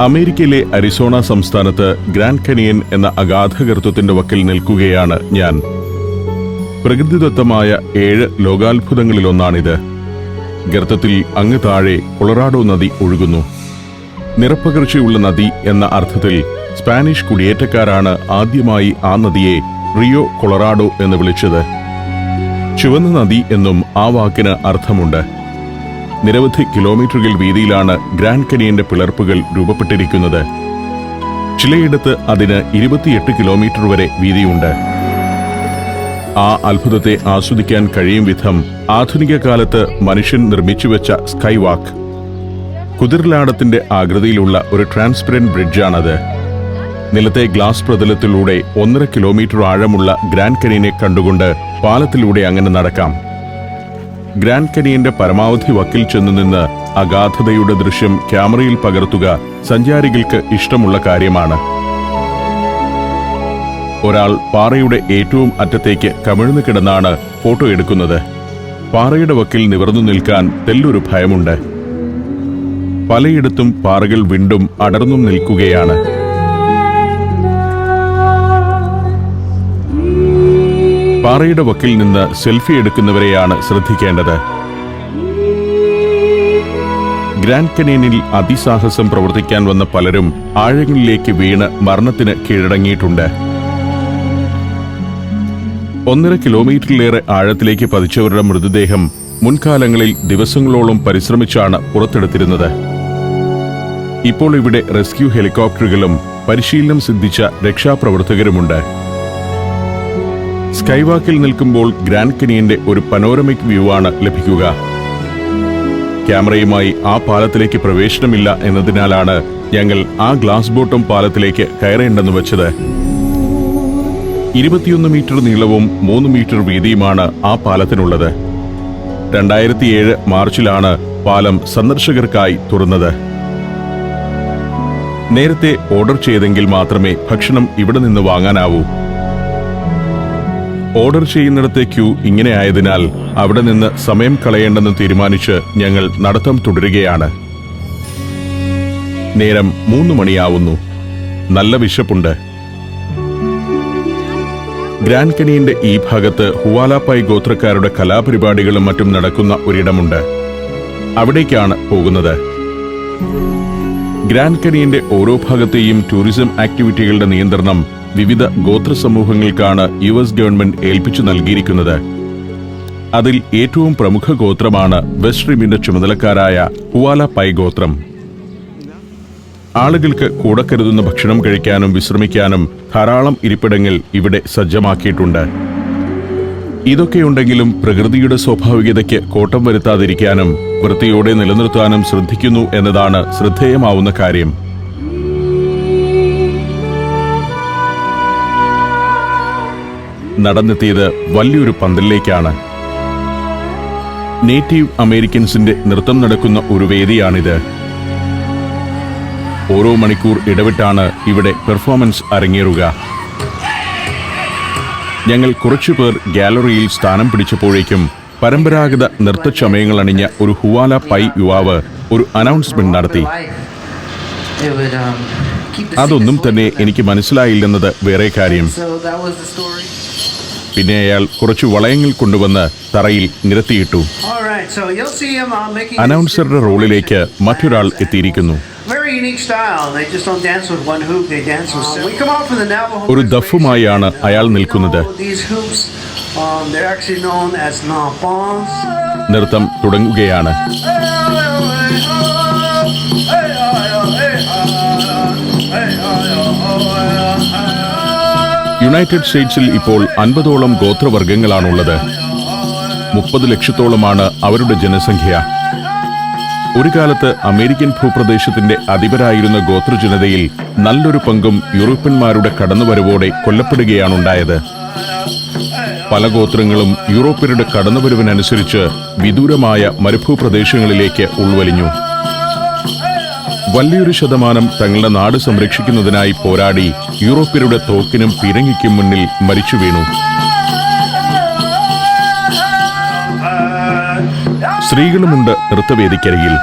അമേരിക്കയിലെ അരിസോണ സംസ്ഥാനത്ത് grand canyon എന്ന അഗാധഗർത്തത്തിന്റെ വക്കിൽ നിൽക്കുകയാണ് ഞാൻ. പ്രകൃതിദത്തമായ ഏഴ് ലോകാത്ഭുതങ്ങളിലൊന്നാണിത്. ഗർത്തത്തിൽ അങ്ങ് താഴെ കൊളറാഡോ നദി ഒഴുകുന്നു. നിറപ്പകർച്ചയുള്ള നദി എന്ന അർത്ഥത്തിൽ സ്പാനിഷ് കുടിയേറ്റക്കാരാണ് ആദ്യമായി ആ നദിയെ റിയോ കൊളറാഡോ എന്ന് വിളിച്ചത്. ചുവന്ന നദി എന്നും ആ വാക്കിന് അർത്ഥമുണ്ട്. നിരവധി കിലോമീറ്ററുകൾ വീതിയിലാണ് ഗ്രാൻഡ് കനിയന്റെ പിളർപ്പുകൾ രൂപപ്പെട്ടിരിക്കുന്നത്. ചിലയിടത്ത് അതിന് ഇരുപത്തിയെട്ട് കിലോമീറ്റർ വരെ വീതിയുണ്ട്. ആ അത്ഭുതത്തെ ആസ്വദിക്കാൻ കഴിയും വിധം ആധുനിക കാലത്ത് മനുഷ്യൻ നിർമ്മിച്ചു വെച്ച സ്കൈ വാക്ക് കുതിർലാടത്തിന്റെ ആകൃതിയിലുള്ള ഒരു ട്രാൻസ്പെറന്റ് ബ്രിഡ്ജാണത്. നിലത്തെ ഗ്ലാസ് പ്രതലത്തിലൂടെ ഒന്നര കിലോമീറ്റർ ആഴമുള്ള ഗ്രാൻഡ് കനിയനെ കണ്ടുകൊണ്ട് പാലത്തിലൂടെ അങ്ങനെ നടക്കാം. ഗ്രാൻഡ് കനിയന്റെ പരമാവധി വക്കിൽ ചെന്നു നിന്ന് അഗാധതയുടെ ദൃശ്യം ക്യാമറയിൽ പകർത്തുക സഞ്ചാരികൾക്ക് ഇഷ്ടമുള്ള കാര്യമാണ്. ഒരാൾ പാറയുടെ ഏറ്റവും അറ്റത്തേക്ക് കമിഴ്ന്നു കിടന്നാണ് ഫോട്ടോ എടുക്കുന്നത്. പാറയുടെ വക്കിൽ നിവർന്നു നിൽക്കാൻ തെല്ലൊരു ഭയമുണ്ട്. പലയിടത്തും പാറകൾ വീണ്ടും അടർന്നും നിൽക്കുകയാണ്. പാറയുടെ വക്കിൽ നിന്ന് സെൽഫി എടുക്കുന്നവരെയാണ് ശ്രദ്ധിക്കേണ്ടത്. ഗ്രാൻഡ് കനേനിൽ അതിസാഹസം പ്രവർത്തിക്കാൻ വന്ന പലരും ആഴങ്ങളിലേക്ക് വീണ് മരണത്തിന് കീഴടങ്ങിയിട്ടുണ്ട്. ഒന്നര കിലോമീറ്ററിലേറെ ആഴത്തിലേക്ക് പതിച്ചവരുടെ മൃതദേഹം മുൻകാലങ്ങളിൽ ദിവസങ്ങളോളം പരിശ്രമിച്ചാണ് പുറത്തെടുത്തിരുന്നത്. ഇപ്പോൾ ഇവിടെ റെസ്ക്യൂ ഹെലികോപ്റ്ററുകളും പരിശീലനം സിദ്ധിച്ച രക്ഷാപ്രവർത്തകരുമുണ്ട്. സ്കൈവാക്കിൽ നിൽക്കുമ്പോൾ ഗ്രാൻഡ് കനിയന്റെ ഒരു പനോരമിക് വ്യൂ ആണ് ലഭിക്കുക. ക്യാമറയുമായി ആ പാലത്തിലേക്ക് പ്രവേശനമില്ല എന്നതിനാലാണ് ഞങ്ങൾ ആ ഗ്ലാസ് ബോട്ടം പാലത്തിലേക്ക് കയറേണ്ടെന്ന് വെച്ചത്. ഇരുപത്തിയൊന്ന് മീറ്റർ നീളവും മൂന്ന് മീറ്റർ വീതിയുമാണ് ആ പാലത്തിനുള്ളത്. രണ്ടായിരത്തിയേഴ് മാർച്ചിലാണ് പാലം സന്ദർശകർക്കായി തുറന്നത്. നേരത്തെ ഓർഡർ ചെയ്തെങ്കിൽ മാത്രമേ ഭക്ഷണം ഇവിടെ നിന്ന് വാങ്ങാനാവൂ. ഓർഡർ ചെയ്യുന്നിടത്തെ ക്യൂ ഇങ്ങനെ ആയതിനാൽ അവിടെ നിന്ന് സമയം കളയേണ്ടെന്ന് തീരുമാനിച്ച് ഞങ്ങൾ നടത്തം തുടരുകയാണ്. നേരം മൂന്ന് മണിയാവുന്നു. നല്ല വിശപ്പുണ്ട്. ഗ്രാൻഡ് കനിയന്റെ ഈ ഭാഗത്ത് ഹുവാലാപ്പായ് ഗോത്രക്കാരുടെ കലാപരിപാടികളും മറ്റും നടക്കുന്ന ഒരിടമുണ്ട്. അവിടേക്കാണ് പോകുന്നത്. ഗ്രാൻഡ് കനിയന്റെ ഓരോ ഭാഗത്തെയും ടൂറിസം ആക്ടിവിറ്റികളുടെ നിയന്ത്രണം വിവിധ ഗോത്ര സമൂഹങ്ങൾക്കാണ് യു എസ് ഗവൺമെന്റ് ഏൽപ്പിച്ചു നൽകിയിരിക്കുന്നത്. അതിൽ ഏറ്റവും പ്രമുഖ ഗോത്രമാണ് വെസ്റ്റ് റിമിന്റെ ചുമതലക്കാരായ ഹുവാല പൈ ഗോത്രം. ആളുകൾക്ക് കൂടെ കരുതുന്ന ഭക്ഷണം കഴിക്കാനും വിശ്രമിക്കാനും ധാരാളം ഇരിപ്പിടങ്ങൾ ഇവിടെ സജ്ജമാക്കിയിട്ടുണ്ട്. ഇതൊക്കെയുണ്ടെങ്കിലും പ്രകൃതിയുടെ സ്വാഭാവികതയ്ക്ക് കോട്ടം വരുത്താതിരിക്കാനും വൃത്തിയോടെ നിലനിർത്താനും ശ്രദ്ധിക്കുന്നു എന്നതാണ് ശ്രദ്ധേയമാവുന്ന കാര്യം. നടന്നെത്തിയത് വലിയൊരു പന്തലിലേക്കാണ്. നേറ്റീവ് അമേരിക്കൻസിന്റെ നൃത്തം നടക്കുന്ന ഒരു വേദിയാണിത്. ഓരോ മണിക്കൂർ ഇടവിട്ടാണ് ഇവിടെ പെർഫോമൻസ് അരങ്ങേറുക. ഞങ്ങൾ കുറച്ചുപേർ ഗാലറിയിൽ സ്ഥാനം പിടിച്ചപ്പോഴേക്കും പരമ്പരാഗത നൃത്തചമയങ്ങൾ അണിഞ്ഞ ഒരു ഹുവാല പൈ യുവാവ് ഒരു അനൗൺസ്മെന്റ് നടത്തി. അതൊന്നും തന്നെ എനിക്ക് മനസ്സിലായില്ലെന്നത് വേറെ കാര്യം. പിന്നെ അയാൾ കുറച്ചു വളയങ്ങൾ കൊണ്ടുവന്ന് തറയിൽ നിരത്തിയിട്ടു. അനൗൺസറുടെ റോളിലേക്ക് മറ്റൊരാൾ എത്തിയിരിക്കുന്നു. ഒരു ദഫുമായാണ് അയാൾ നിൽക്കുന്നത്. നൃത്തം അനൗൺസറുടെ യുണൈറ്റഡ് സ്റ്റേറ്റ്സിൽ ഇപ്പോൾ അൻപതോളം ഗോത്രവർഗങ്ങളാണുള്ളത് മുപ്പത് ലക്ഷത്തോളമാണ് അവരുടെ ജനസംഖ്യ. ഒരു കാലത്ത് അമേരിക്കൻ ഭൂപ്രദേശത്തിന്റെ അധിപരായിരുന്ന ഗോത്രജനതയിൽ നല്ലൊരു പങ്കും യൂറോപ്യന്മാരുടെ കടന്നുവരവോടെ കൊല്ലപ്പെടുകയാണുണ്ടായത്. പല ഗോത്രങ്ങളും യൂറോപ്യരുടെ കടന്നുവരവിനനുസരിച്ച് വിദൂരമായ മരുഭൂപ്രദേശങ്ങളിലേക്ക് ഉൾവലിഞ്ഞു. വലിയൊരു ശതമാനം തങ്ങളുടെ നാട് സംരക്ഷിക്കുന്നതിനായി പോരാടി യൂറോപ്യരുടെ തോക്കിനും പിരങ്ങിക്കും മുന്നിൽ മരിച്ചു വീണു. സ്ത്രീകളുമുണ്ട് നൃത്തവേദിക്കരികിൽ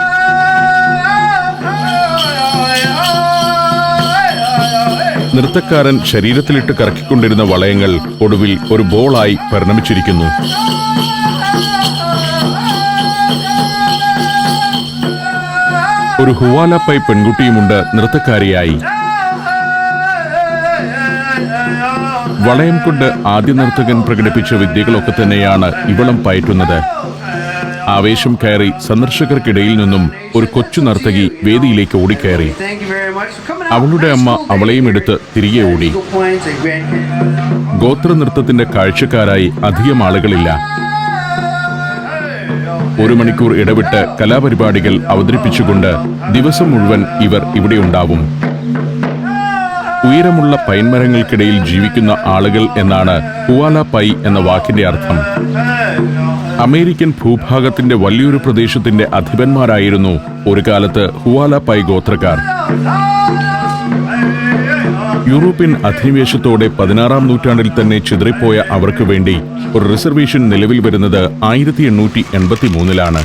നൃത്തക്കാരൻ ശരീരത്തിലിട്ട് കറക്കിക്കൊണ്ടിരുന്ന വളയങ്ങൾ ഒടുവിൽ ഒരു ബോളായി പരിണമിച്ചിരിക്കുന്നു. ഒരു ഹുവാല പൈ പെൺകുട്ടിയുമുണ്ട് നൃത്തക്കാരിയായി വളയം കൊണ്ട് ആദ്യ നർത്തകൻ പ്രകടിപ്പിച്ച വിദ്യകളൊക്കെ തന്നെയാണ് ഇവളം പയറ്റുന്നത് ആവേശം കയറി സന്ദർശകർക്കിടയിൽ നിന്നും ഒരു കൊച്ചു നർത്തകി വേദിയിലേക്ക് ഓടിക്കയറി. അവളുടെ അമ്മ അവളെയും എടുത്ത് തിരികെ ഓടി. ഗോത്ര നൃത്തത്തിന്റെ കാഴ്ചക്കാരായി അധികം ആളുകളില്ല ഒരു മണിക്കൂർ ഇടവിട്ട് കലാപരിപാടികൾ അവതരിപ്പിച്ചുകൊണ്ട് ദിവസം മുഴുവൻ ഇവർ ഇവിടെ ഉണ്ടാവും. ഉയരമുള്ള പൈൻമരങ്ങൾക്കിടയിൽ ജീവിക്കുന്ന ആളുകൾ എന്നാണ് ഹുവാല പൈ എന്ന വാക്കിന്റെ അർത്ഥം. അമേരിക്കൻ ഭൂഭാഗത്തിന്റെ വലിയൊരു പ്രദേശത്തിന്റെ അധിപന്മാരായിരുന്നു ഒരു കാലത്ത് ഹുവാല പൈ ഗോത്രക്കാർ. യൂറോപ്യൻ അധിനിവേശത്തോടെ പതിനാറാം നൂറ്റാണ്ടിൽ തന്നെ ചിതറിപ്പോയ അവർക്ക് വേണ്ടി ഒരു റിസർവേഷൻ നിലവിൽ വരുന്നത് ആയിരത്തി എണ്ണൂറ്റി എൺപത്തി മൂന്നിലാണ്.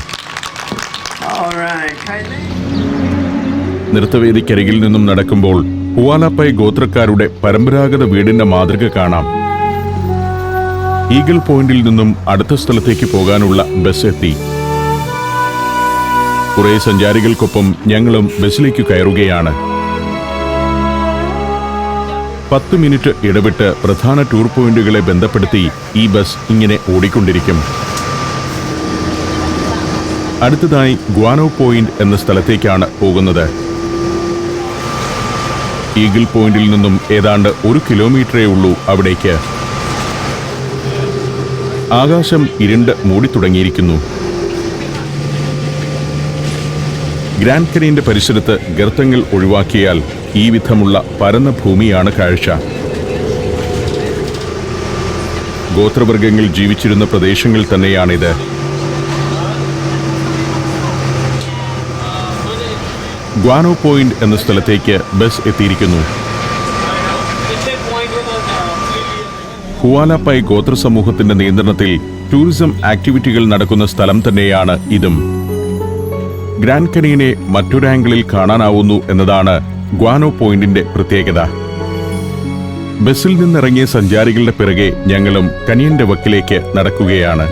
നൃത്തവേദിക്കരികിൽ നിന്നും നടക്കുമ്പോൾ ഹുവാലപ്പൈ ഗോത്രക്കാരുടെ പരമ്പരാഗത വീടിന്റെ മാതൃക കാണാം. ഈഗിൾ പോയിന്റിൽ നിന്നും അടുത്ത സ്ഥലത്തേക്ക് പോകാനുള്ള ബസ് എത്തി. കുറെ സഞ്ചാരികൾക്കൊപ്പം ഞങ്ങളും ബസ്സിലേക്ക് കയറുകയാണ്. പത്ത് മിനിറ്റ് ഇടവിട്ട് പ്രധാന ടൂർ പോയിന്റുകളെ ബന്ധപ്പെടുത്തി ഈ ബസ് ഇങ്ങനെ ഓടിക്കൊണ്ടിരിക്കും. അടുത്തതായി ഗ്വാനോ പോയിന്റ് എന്ന സ്ഥലത്തേക്കാണ് പോകുന്നത്. ഈഗിൾ പോയിന്റിൽ നിന്നും ഏതാണ്ട് ഒരു കിലോമീറ്ററേ ഉള്ളൂ അവിടേക്ക്. ആകാശം ഇരുണ്ട് മൂടിത്തുടങ്ങിയിരിക്കുന്നു. ഗ്രാൻഡ് കരീന്റെ പരിസരത്ത് ഗർത്തങ്ങൾ ഒഴിവാക്കിയാൽ ഈ വിധമുള്ള പരന്ന ഭൂമിയാണ് കാഴ്ച. ഗോത്രവർഗങ്ങൾ ജീവിച്ചിരുന്ന പ്രദേശങ്ങൾ തന്നെയാണിത്. ഗ്വാനോ പോയിന്റ് എന്ന സ്ഥലത്തേക്ക് ബസ് എത്തിയിരിക്കുന്നു. ഹുവാലപ്പായ് ഗോത്ര സമൂഹത്തിന്റെ നിയന്ത്രണത്തിൽ ടൂറിസം ആക്ടിവിറ്റികൾ നടക്കുന്ന സ്ഥലം തന്നെയാണ് ഇതും. ഗ്രാൻഡ് കനിയനെ മറ്റൊരാംഗിളിൽ കാണാനാവുന്നു എന്നതാണ് ഗ്വാനോ പോയിന്റിന്റെ പ്രത്യേകത. ബസ്സിൽ നിന്നിറങ്ങിയ സഞ്ചാരികളുടെ പിറകെ ഞങ്ങളും കനിയന്റെ വക്കിലേക്ക് നടക്കുകയാണ്.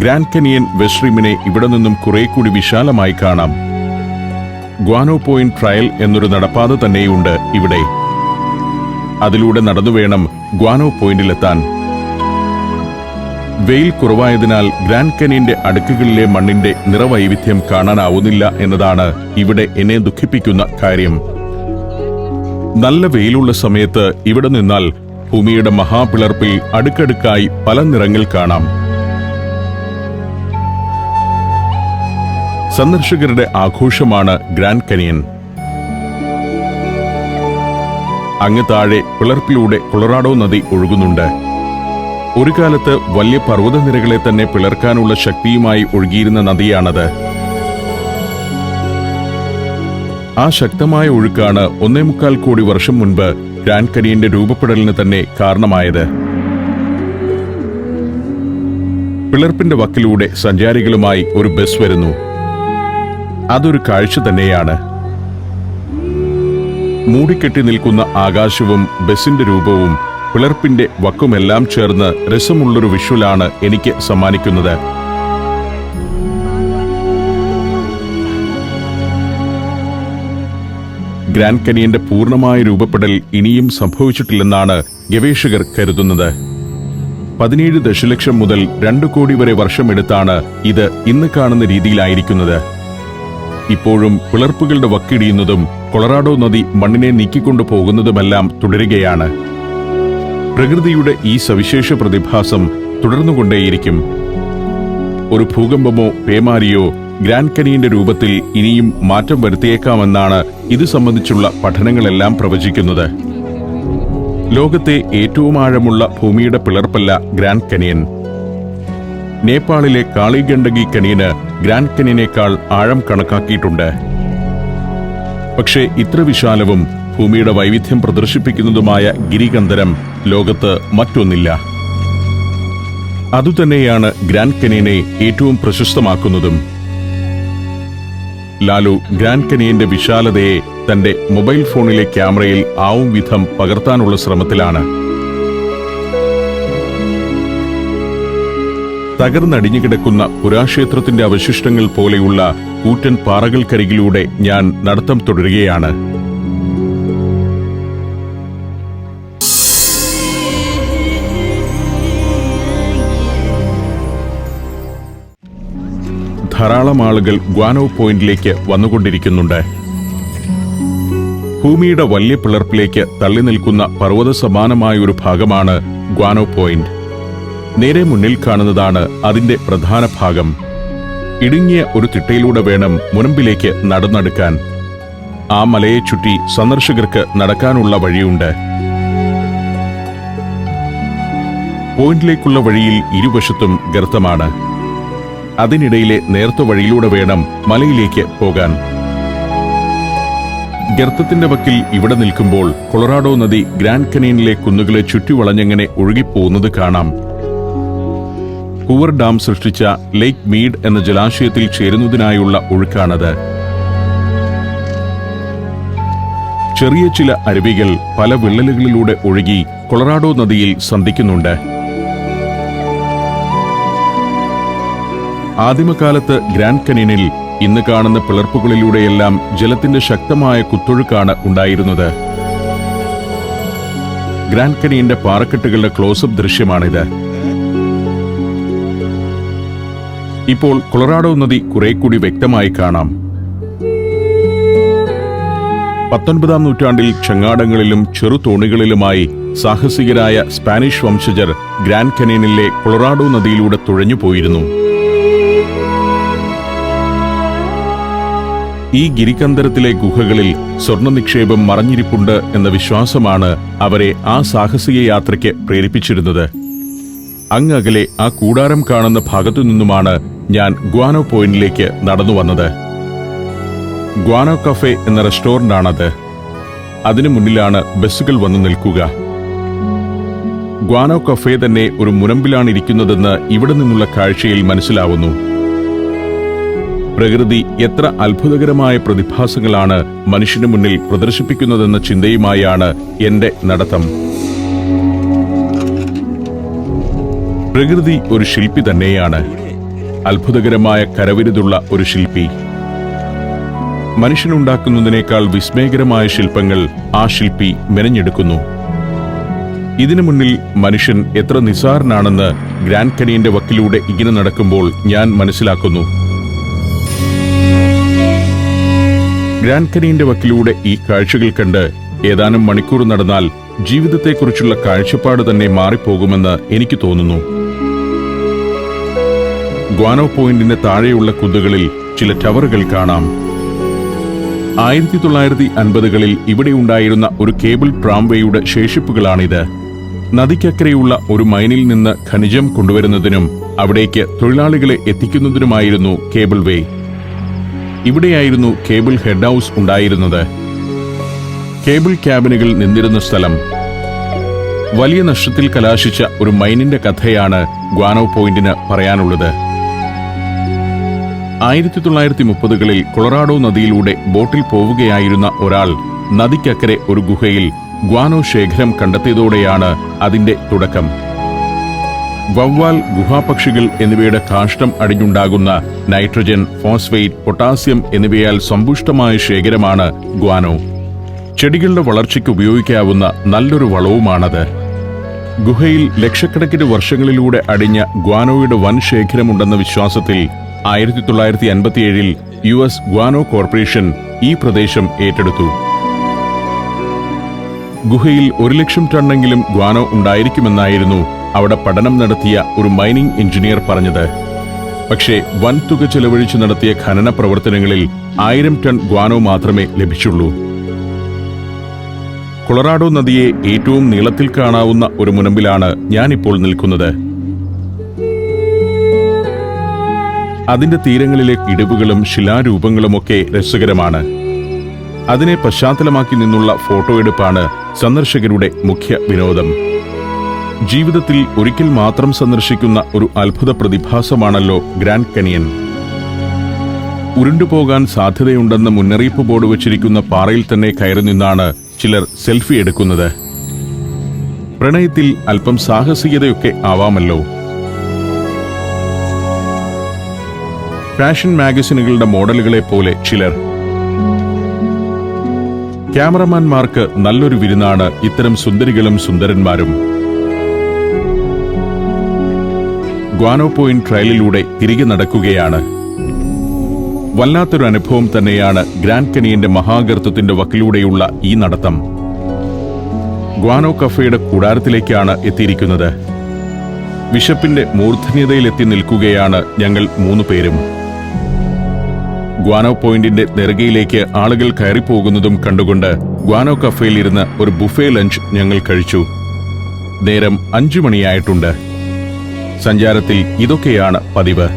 ഗ്രാൻഡ് കനിയൻ വെസ്ട്രീമിനെ ഇവിടെ നിന്നും കുറെ കൂടി വിശാലമായി കാണാം. ഗ്വാനോ പോയിന്റ് ട്രയൽ എന്നൊരു നടപ്പാത തന്നെയുണ്ട് ഇവിടെ. അതിലൂടെ നടന്നു വേണം ഗ്വാനോ പോയിന്റിലെത്താൻ. വെയിൽ കുറവായതിനാൽ ഗ്രാൻഡ് കനിയന്റെ അടുക്കുകളിലെ മണ്ണിന്റെ നിറവൈവിധ്യം കാണാനാവുന്നില്ല എന്നതാണ് ഇവിടെ എന്നെ ദുഃഖിപ്പിക്കുന്ന കാര്യം. നല്ല വെയിലുള്ള സമയത്ത് ഇവിടെ നിന്നാൽ ഭൂമിയുടെ മഹാപിളർപ്പിൽ അടുക്കടുക്കായി പല നിറങ്ങൾ കാണാം. സന്ദർശകരുടെ ആഘോഷമാണ് ഗ്രാൻഡ് കനിയൻ. അങ്ങ് താഴെ പിളർപ്പിലൂടെ കൊളറാഡോ നദി ഒഴുകുന്നുണ്ട്. ഒരു കാലത്ത് വലിയ പർവതനിരകളെ തന്നെ പിളർക്കാനുള്ള ശക്തിയുമായി ഒഴുകിയിരുന്ന നദിയാണത്. ആ ശക്തമായ ഒഴുക്കാണ് ഒന്നേ മുക്കാൽ കോടി വർഷം മുൻപ് ഗ്രാൻഡ് കനിയന്റെ രൂപപ്പെടലിന് തന്നെ കാരണമായത്. പിളർപ്പിന്റെ വക്കിലൂടെ സഞ്ചാരികളുമായി ഒരു ബസ് വരുന്നു. അതൊരു കാഴ്ച തന്നെയാണ്. മൂടിക്കെട്ടി നിൽക്കുന്ന ആകാശവും ബസിന്റെ രൂപവും പിളർപ്പിന്റെ വക്കുമെല്ലാം ചേർന്ന് രസമുള്ളൊരു വിഷ്വലാണ് എനിക്ക് സമ്മാനിക്കുന്നത്. ഗ്രാൻഡ് കനിയന്റെ പൂർണമായ രൂപപ്പെടൽ ഇനിയും സംഭവിച്ചിട്ടില്ലെന്നാണ് ഗവേഷകർ കരുതുന്നത്. പതിനേഴ് ദശലക്ഷം മുതൽ രണ്ടു കോടി വരെ വർഷമെടുത്താണ് ഇത് ഇന്ന് കാണുന്ന രീതിയിലായിരിക്കുന്നത്. ഇപ്പോഴും പിളർപ്പുകളുടെ വക്കിടിയുന്നതും കൊളറാഡോ നദി മണ്ണിനെ നീക്കിക്കൊണ്ടു പോകുന്നതുമെല്ലാം തുടരുകയാണ്. പ്രകൃതിയുടെ ഈ സവിശേഷ പ്രതിഭാസം തുടർന്നുകൊണ്ടേയിരിക്കും. ഒരു ഭൂകമ്പമോ പേമാരിയോ ഗ്രാൻഡ് കനിയന്റെ രൂപത്തിൽ ഇനിയും മാറ്റം വരുത്തിയേക്കാമെന്നാണ് ഇത് സംബന്ധിച്ചുള്ള പഠനങ്ങളെല്ലാം പ്രവചിക്കുന്നത്. ലോകത്തെ ഏറ്റവും ആഴമുള്ള ഭൂമിയുടെ പിളർപ്പല്ല ഗ്രാൻഡ് കനിയൻ നേപ്പാളിലെ കാളിഗണ്ഡകി കനിയന് ഗ്രാൻഡ് കനിയനേക്കാൾ ആഴം കണക്കാക്കിയിട്ടുണ്ട്. പക്ഷേ ഇത്ര വിശാലവും ഭൂമിയുടെ വൈവിധ്യം പ്രദർശിപ്പിക്കുന്നതുമായ ഗിരികന്ധരം ലോകത്ത് മറ്റൊന്നില്ല. അതുതന്നെയാണ് ഗ്രാൻഡ് കനിയനെ ഏറ്റവും പ്രശസ്തമാക്കുന്നതും. ലാലു ഗ്രാൻഡ് കനിയന്റെ വിശാലതയെ തന്റെ മൊബൈൽ ഫോണിലെ ക്യാമറയിൽ ആവും വിധം പകർത്താനുള്ള ശ്രമത്തിലാണ്. തകർന്നടിഞ്ഞു കിടക്കുന്ന പുരാക്ഷേത്രത്തിന്റെ അവശിഷ്ടങ്ങൾ പോലെയുള്ള കൂറ്റൻ പാറകൾക്കരികിലൂടെ ഞാൻ നടത്തം തുടരുകയാണ്. ധാരാളം ആളുകൾ ഗ്വാനോ പോയിന്റിലേക്ക് വന്നുകൊണ്ടിരിക്കുന്നുണ്ട്. ഭൂമിയുടെ വലിയ പിളർപ്പിലേക്ക് തള്ളി നിൽക്കുന്ന പർവത സമാനമായ ഒരു ഭാഗമാണ് ഗ്വാനോ പോയിന്റ്. നേരെ മുന്നിൽ കാണുന്നതാണ് അതിന്റെ പ്രധാന ഭാഗം. ഇടുങ്ങിയ ഒരു തിട്ടയിലൂടെ വേണം മുനമ്പിലേക്ക് നടന്നെടുക്കാൻ. ആ മലയെ ചുറ്റി സന്ദർശകർക്ക് നടക്കാനുള്ള വഴിയുണ്ട്. പോയിന്റിലേക്കുള്ള വഴിയിൽ ഇരുവശത്തും ഗർത്തമാണ്. അതിനിടയിലെ നേർത്ത വഴിയിലൂടെ വേണം മലയിലേക്ക് പോകാൻ. ഗർത്തത്തിന്റെ വക്കിൽ ഇവിടെ നിൽക്കുമ്പോൾ കൊളറാഡോ നദി ഗ്രാൻഡ് കനീനിലെ കുന്നുകളെ ചുറ്റിവളഞ്ഞെങ്ങനെ ഒഴുകിപ്പോകുന്നത് കാണാം. കൂവർ ഡാം സൃഷ്ടിച്ച ലേക്ക് മീഡ് എന്ന ജലാശയത്തിൽ ചേരുന്നതിനായുള്ള ഒഴുക്കാണത്. ചെറിയ ചില അരുവികൾ പല വിള്ളലുകളിലൂടെ ഒഴുകി കൊളറാഡോ നദിയിൽ സന്ധിക്കുന്നുണ്ട്. ആദിമകാലത്ത് ഗ്രാൻഡ് കനീനിൽ ഇന്ന് കാണുന്ന പിളർപ്പുകളിലൂടെയെല്ലാം ജലത്തിന്റെ ശക്തമായ കുത്തൊഴുക്കാണ് ഉണ്ടായിരുന്നത്. ഗ്രാൻഡ് കനീന്റെ പാറക്കെട്ടുകളുടെ ക്ലോസപ്പ് ദൃശ്യമാണിത്. ഇപ്പോൾ കൊളറാഡോ നദി കുറെ കൂടി വ്യക്തമായി കാണാം. പത്തൊൻപതാം നൂറ്റാണ്ടിൽ ചങ്ങാടങ്ങളിലും ചെറുതോണികളിലുമായി സാഹസികരായ സ്പാനിഷ് വംശജർ ഗ്രാൻഡ് കനീനിലെ കൊളറാഡോ നദിയിലൂടെ തുഴഞ്ഞു പോയിരുന്നു ഈ ഗിരികന്ധരത്തിലെ ഗുഹകളിൽ സ്വർണ നിക്ഷേപം മറഞ്ഞിരിപ്പുണ്ട് എന്ന വിശ്വാസമാണ് അവരെ ആ സാഹസിക യാത്രയ്ക്ക് പ്രേരിപ്പിച്ചിരുന്നത്. അങ്ങകലെ ആ കൂടാരം കാണുന്ന ഭാഗത്തു നിന്നുമാണ് ഞാൻ ഗ്വാനോ പോയിന്റിലേക്ക് നടന്നു വന്നത്. ഗ്വാനോ കഫേ എന്ന റെസ്റ്റോറന്റാണത്. അതിനു മുന്നിലാണ് ബസ്സുകൾ വന്നു നിൽക്കുക. ഗ്വാനോ കഫേ തന്നെ ഒരു മുനമ്പിലാണ് ഇരിക്കുന്നതെന്ന് ഇവിടെ നിന്നുള്ള കാഴ്ചയിൽ മനസ്സിലാവുന്നു. പ്രകൃതി എത്ര അത്ഭുതകരമായ പ്രതിഭാസങ്ങളാണ് മനുഷ്യന് മുന്നിൽ പ്രദർശിപ്പിക്കുന്നതെന്ന ചിന്തയുമായാണ് എന്റെ നടത്തം. പ്രകൃതി ഒരു ശില്പി തന്നെയാണ്. അത്ഭുതകരമായ കരവിരുതുള്ള ഒരു ശില്പി. മനുഷ്യനുണ്ടാക്കുന്നതിനേക്കാൾ വിസ്മയകരമായ ശില്പങ്ങൾ ആ ശില്പി മെനഞ്ഞെടുക്കുന്നു. ഇതിനു മുന്നിൽ മനുഷ്യൻ എത്ര നിസാരനാണെന്ന് ഗ്രാൻഡ് കനിയന്റെ വക്കിലൂടെ ഇങ്ങനെ നടക്കുമ്പോൾ ഞാൻ മനസ്സിലാക്കുന്നു. ഗ്രാൻഡ് കനീന്റെ വക്കിലൂടെ ഈ കാഴ്ചകൾ കണ്ട് ഏതാനും മണിക്കൂർ നടന്നാൽ ജീവിതത്തെക്കുറിച്ചുള്ള കാഴ്ചപ്പാട് തന്നെ മാറിപ്പോകുമെന്ന് എനിക്ക് തോന്നുന്നു. ഗ്വാനോ പോയിന്റിന്റെ താഴെയുള്ള കുന്നുകളിൽ ചില ടവറുകൾ കാണാം. ആയിരത്തി തൊള്ളായിരത്തി അൻപതുകളിൽ ഇവിടെ ഉണ്ടായിരുന്ന ഒരു കേബിൾ ട്രാംവേയുടെ ശേഷിപ്പുകളാണിത്. നദിക്കക്കരെയുള്ള ഒരു മൈനിൽ നിന്ന് ഖനിജം കൊണ്ടുവരുന്നതിനും അവിടേക്ക് തൊഴിലാളികളെ എത്തിക്കുന്നതിനുമായിരുന്നു കേബിൾ വേ. ഇവിടെയായിരുന്നു കേബിൾ ഹെഡ് ഹൗസ് ഉണ്ടായിരുന്നത്. കേബിൾ ക്യാബിനുകൾ നിന്നിരുന്ന സ്ഥലം. വലിയ നഷ്ടത്തിൽ കലാശിച്ച ഒരു മൈനിന്റെ കഥയാണ് ഗ്വാനോ പോയിന്റിന് പറയാനുള്ളത്. ആയിരത്തി തൊള്ളായിരത്തി മുപ്പതുകളിൽ കൊളറാഡോ നദിയിലൂടെ ബോട്ടിൽ പോവുകയായിരുന്ന ഒരാൾ നദിക്കക്കരെ ഒരു ഗുഹയിൽ ഗ്വാനോ ശേഖരം കണ്ടെത്തിയതോടെയാണ് അതിന്റെ തുടക്കം. വവ്വാൽ ഗുഹാപക്ഷികൾ എന്നിവയുടെ കാഷ്ടം അടിഞ്ഞുണ്ടാകുന്ന നൈട്രജൻ ഫോസ്ഫേറ്റ് പൊട്ടാസ്യം എന്നിവയാൽ സമ്പുഷ്ടമായ ശേഖരമാണ് ഗ്വാനോ. ചെടികളുടെ വളർച്ചയ്ക്ക് ഉപയോഗിക്കാവുന്ന നല്ലൊരു വളവുമാണത്. ഗുഹയിൽ ലക്ഷക്കണക്കിന് വർഷങ്ങളിലൂടെ അടിഞ്ഞ ഗ്വാനോയുടെ വൻ ശേഖരമുണ്ടെന്ന വിശ്വാസത്തിൽ ആയിരത്തി തൊള്ളായിരത്തി അൻപത്തിയേഴിൽ യു എസ് ഗ്വാനോ കോർപ്പറേഷൻ ഈ പ്രദേശം ഏറ്റെടുത്തു. ഗുഹയിൽ ഒരു ലക്ഷം ടണ്ണെങ്കിലും ഗ്വാനോ ഉണ്ടായിരിക്കുമെന്നായിരുന്നു അവിടെ പഠനം നടത്തിയ ഒരു മൈനിങ് എഞ്ചിനീയർ പറഞ്ഞത് പക്ഷേ വൻതുക ചെലവഴിച്ചു നടത്തിയ ഖനന പ്രവർത്തനങ്ങളിൽ ആയിരം ടൺ ഗ്വാനോ മാത്രമേ ലഭിച്ചുള്ളൂ. കൊളറാഡോ നദിയെ ഏറ്റവും നീളത്തിൽ കാണാവുന്ന ഒരു മുനമ്പിലാണ് ഞാനിപ്പോൾ നിൽക്കുന്നത്. അതിന്റെ തീരങ്ങളിലെ ഇടിവുകളും ശിലാരൂപങ്ങളുമൊക്കെ രസകരമാണ്. അതിനെ പശ്ചാത്തലമാക്കി നിന്നുള്ള ഫോട്ടോയെടുപ്പാണ് സന്ദർശകരുടെ മുഖ്യ വിനോദം. ജീവിതത്തിൽ ഒരിക്കൽ മാത്രം സന്ദർശിക്കുന്ന ഒരു അത്ഭുത പ്രതിഭാസമാണല്ലോ ഗ്രാൻഡ് കനിയൻ. ഉരുണ്ടുപോകാൻ സാധ്യതയുണ്ടെന്ന മുന്നറിയിപ്പ് ബോർഡ് വെച്ചിരിക്കുന്ന പാറയിൽ തന്നെ കയറി നിന്നാണ് ചിലർ സെൽഫി എടുക്കുന്നത്. പ്രണയത്തിൽ അല്പം സാഹസികതയൊക്കെ ആവാമല്ലോ. ഫാഷൻ മാഗസിനുകളുടെ മോഡലുകളെ പോലെ ചിലർ. ക്യാമറമാൻമാർക്ക് നല്ലൊരു വിരുന്നാണ് ഇത്തരം സുന്ദരികളും സുന്ദരന്മാരും. ഗ്വാനോ പോയിന്റ് ട്രയലിലൂടെ തിരികെ നടക്കുകയാണ്. വല്ലാത്തൊരു അനുഭവം തന്നെയാണ് ഗ്രാൻഡ് കനിയന്റെ മഹാഗർത്തത്തിന്റെ വക്കിലൂടെയുള്ള ഈ നടത്തം. ഗ്വാനോ കഫയുടെ കൂടാരത്തിലേക്കാണ് എത്തിയിരിക്കുന്നത്. വിശപ്പിന്റെ മൂർധന്യതയിലെത്തി നിൽക്കുകയാണ് ഞങ്ങൾ മൂന്നു പേരും. ഗ്വാനോ പോയിന്റിന്റെ നെറുകയിലേക്ക് ആളുകൾ കയറിപ്പോകുന്നതും കണ്ടുകൊണ്ട് ഗ്വാനോ കഫയിൽ ഇരുന്ന് ഒരു ബുഫേ ലഞ്ച് ഞങ്ങൾ കഴിച്ചു. നേരം അഞ്ചു മണിയായിട്ടുണ്ട്. സഞ്ചാരത്തിൽ ഇതൊക്കെയാണ് പതിവ്.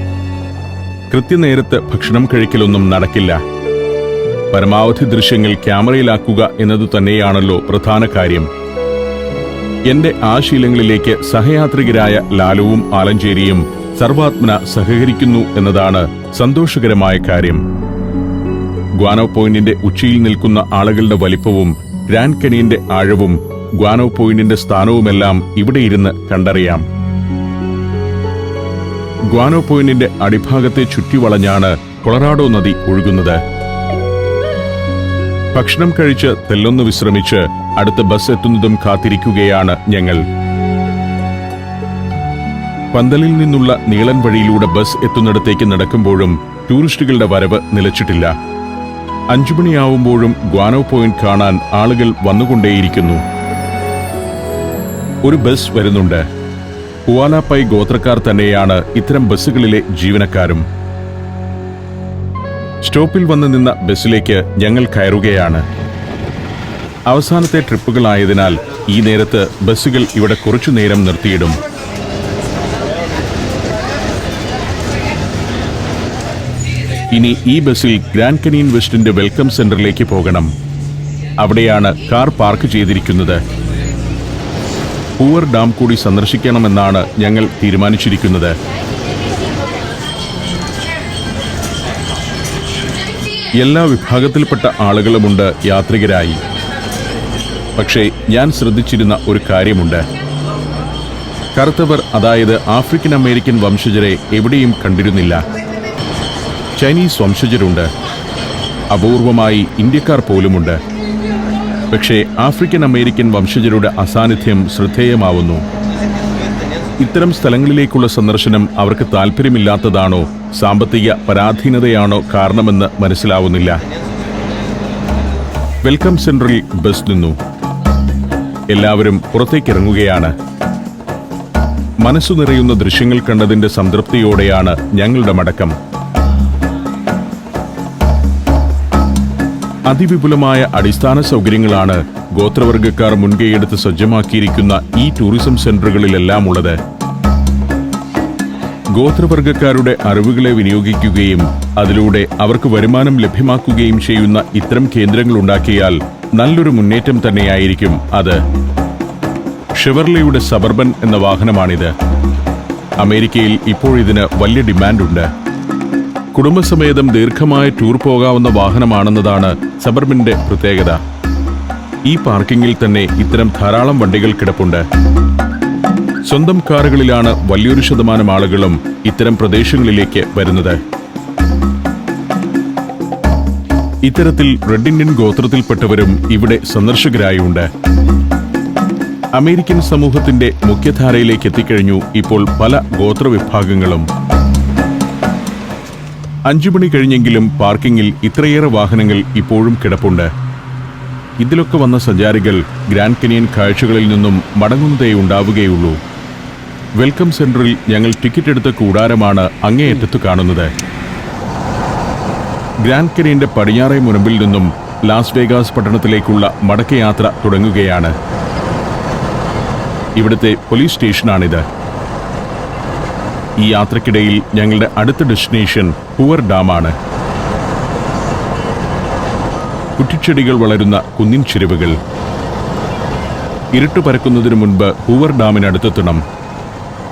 കൃത്യനേരത്ത് ഭക്ഷണം കഴിക്കലൊന്നും നടക്കില്ല. പരമാവധി ദൃശ്യങ്ങൾ ക്യാമറയിലാക്കുക എന്നത് തന്നെയാണല്ലോ പ്രധാന കാര്യം. എന്റെ ആ ശീലങ്ങളിലേക്ക് സഹയാത്രികരായ ലാലുവും ആലഞ്ചേരിയും സർവാത്മന സഹകരിക്കുന്നു എന്നതാണ് സന്തോഷകരമായ കാര്യം. ഗ്വാനോ പോയിന്റിന്റെ ഉച്ചിയിൽ നിൽക്കുന്ന ആളുകളുടെ വലിപ്പവും ഗ്രാൻഡ് കനിയന്റെ ആഴവും ഗ്വാനോ പോയിന്റിന്റെ സ്ഥാനവുമെല്ലാം ഇവിടെ ഇരുന്ന് കണ്ടറിയാം. ഗ്വാനോ പോയിന്റിന്റെ അടിഭാഗത്തെ ചുറ്റിവളഞ്ഞാണ് കൊളറാഡോ നദി ഒഴുകുന്നത്. ഭക്ഷണം കഴിച്ച് തെല്ലൊന്ന് വിശ്രമിച്ച് അടുത്ത ബസ് എത്തുന്നതും കാത്തിരിക്കുകയാണ് ഞങ്ങൾ. പന്തലിൽ നിന്നുള്ള നീളൻ വഴിയിലൂടെ ബസ് എത്തുന്നിടത്തേക്ക് നടക്കുമ്പോഴും ടൂറിസ്റ്റുകളുടെ വരവ് നിലച്ചിട്ടില്ല. അഞ്ചുമണിയാവുമ്പോഴും ഗ്വാനോ പോയിന്റ് കാണാൻ ആളുകൾ വന്നുകൊണ്ടേയിരിക്കുന്നു. ഒരു ബസ് വരുന്നുണ്ട്. കുവാലാപ്പൈ ഗോത്രക്കാർ തന്നെയാണ് ഇത്തരം ബസ്സുകളിലെ ജീവനക്കാരും. സ്റ്റോപ്പിൽ വന്ന് നിന്ന ബസ്സിലേക്ക് ഞങ്ങൾ കയറുകയാണ്. അവസാനത്തെ ട്രിപ്പുകളായതിനാൽ ഈ നേരത്ത് ബസ്സുകൾ ഇവിടെ കുറച്ചു നേരം നിർത്തിയിടും. ഇനി ഈ ബസ്സിൽ ഗ്രാൻഡ് കനീൻ വെസ്റ്റിന്റെ വെൽക്കം സെന്ററിലേക്ക് പോകണം. അവിടെയാണ് കാർ പാർക്ക് ചെയ്തിരിക്കുന്നത്. പൂവർ ഡാം കൂടി സന്ദർശിക്കണമെന്നാണ് ഞങ്ങൾ തീരുമാനിച്ചിരിക്കുന്നത്. എല്ലാ വിഭാഗത്തിൽപ്പെട്ട ആളുകളുമുണ്ട് യാത്രികരായി. പക്ഷേ ഞാൻ ശ്രദ്ധിച്ചിരുന്ന ഒരു കാര്യമുണ്ട്. കറുത്തവർ അതായത് ആഫ്രിക്കൻ അമേരിക്കൻ വംശജരെ എവിടെയും കണ്ടിരുന്നില്ല. ചൈനീസ് വംശജരുണ്ട്. അപൂർവമായി ഇന്ത്യക്കാർ പോലുമുണ്ട്. പക്ഷേ ആഫ്രിക്കൻ അമേരിക്കൻ വംശജരുടെ അസാന്നിധ്യം ശ്രദ്ധേയമാവുന്നു. ഇത്തരം സ്ഥലങ്ങളിലേക്കുള്ള സന്ദർശനം അവർക്ക് താല്പര്യമില്ലാത്തതാണോ സാമ്പത്തിക പരാധീനതയാണോ കാരണമെന്ന് മനസ്സിലാവുന്നില്ല. വെൽക്കം സെന്ററിൽ ബസ് നിന്നു. എല്ലാവരും പുറത്തേക്കിറങ്ങുകയാണ് മനസ്സു നിറയുന്ന ദൃശ്യങ്ങൾ കണ്ടതിന്റെ സംതൃപ്തിയോടെയാണ് ഞങ്ങളുടെ മടക്കം. അതിവിപുലമായ അടിസ്ഥാന സൗകര്യങ്ങളാണ് ഗോത്രവർഗക്കാർ മുൻകൈയെടുത്ത് സജ്ജമാക്കിയിരിക്കുന്ന ഈ ടൂറിസം സെന്ററുകളിലെല്ലാം ഉള്ളത്. ഗോത്രവർഗക്കാരുടെ അറിവുകളെ വിനിയോഗിക്കുകയും അതിലൂടെ അവർക്ക് വരുമാനം ലഭ്യമാക്കുകയും ചെയ്യുന്ന ഇത്തരം കേന്ദ്രങ്ങൾ ഉണ്ടാക്കിയാൽ നല്ലൊരു മുന്നേറ്റം തന്നെയായിരിക്കും അത്. ഷെവർലയുടെ സബർബൻ എന്ന വാഹനമാണിത്. അമേരിക്കയിൽ ഇപ്പോഴിതിന് വലിയ ഡിമാൻഡുണ്ട്. കുടുംബസമേതം ദീർഘമായ ടൂർ പോകാവുന്ന വാഹനമാണെന്നതാണ് സബർബിന്റെ പ്രത്യേകത. ഈ പാർക്കിങ്ങിൽ തന്നെ ഇത്തരം ധാരാളം വണ്ടികൾ കിടപ്പുണ്ട്. സ്വന്തം കാറുകളിലാണ് വലിയൊരു ശതമാനം ആളുകളും ഇത്തരം പ്രദേശങ്ങളിലേക്ക് വരുന്നത്. ഇത്തരത്തിൽ റെഡ് ഇന്ത്യൻ ഗോത്രത്തിൽപ്പെട്ടവരും ഇവിടെ സന്ദർശകരായുണ്ട്. അമേരിക്കൻ സമൂഹത്തിന്റെ മുഖ്യധാരയിലേക്ക് എത്തിക്കഴിഞ്ഞു ഇപ്പോൾ പല ഗോത്രവിഭാഗങ്ങളും. അഞ്ചു മണി കഴിഞ്ഞെങ്കിലും പാർക്കിങ്ങിൽ ഇത്രയേറെ വാഹനങ്ങൾ ഇപ്പോഴും കിടപ്പുണ്ട്. ഇതിലൊക്കെ വന്ന സഞ്ചാരികൾ ഗ്രാൻഡ് കനിയൻ കാഴ്ചകളിൽ നിന്നും മടങ്ങുന്നതേ ഉണ്ടാവുകയുള്ളൂ. വെൽക്കം സെന്ററിൽ ഞങ്ങൾ ടിക്കറ്റ് എടുത്ത കൂടാരമാണ് അങ്ങേയറ്റത്ത് കാണുന്നത്. ഗ്രാൻഡ് കനിയന്റെ പടിഞ്ഞാറേ മുനമ്പിൽ നിന്നും ലാസ് വേഗാസ് പട്ടണത്തിലേക്കുള്ള മടക്കയാത്ര തുടങ്ങുകയാണ്. ഇവിടുത്തെ പോലീസ് സ്റ്റേഷനാണിത്. ഈ യാത്രക്കിടയിൽ ഞങ്ങളുടെ അടുത്ത ഡെസ്റ്റിനേഷൻ പൂവർ ഡാമാണ്. കുറ്റിച്ചെടികൾ വളരുന്ന കുന്നിൻ ചെരുവുകൾ. ഇരുട്ട് പരക്കുന്നതിന് മുൻപ് ഹൂവർ ഡാമിനടുത്തെത്തണം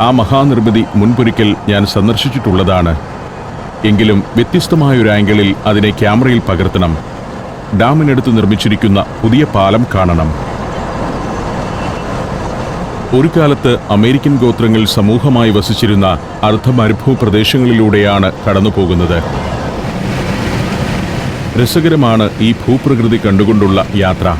ആ മഹാനിർമ്മിതി മുൻപൊരിക്കൽ ഞാൻ സന്ദർശിച്ചിട്ടുള്ളതാണ്. എങ്കിലും വ്യത്യസ്തമായൊരു ആംഗിളിൽ അതിനെ ക്യാമറയിൽ പകർത്തണം. ഡാമിനടുത്ത് നിർമ്മിച്ചിരിക്കുന്ന പുതിയ പാലം കാണണം. ഒരു കാലത്ത് അമേരിക്കൻ ഗോത്രങ്ങൾ സമൂഹമായി വസിച്ചിരുന്ന അർദ്ധമരുഭൂ പ്രദേശങ്ങളിലൂടെയാണ് കടന്നുപോകുന്നത്. രസകരമാണ് ഈ ഭൂപ്രകൃതി കണ്ടുകൊണ്ടുള്ള യാത്ര.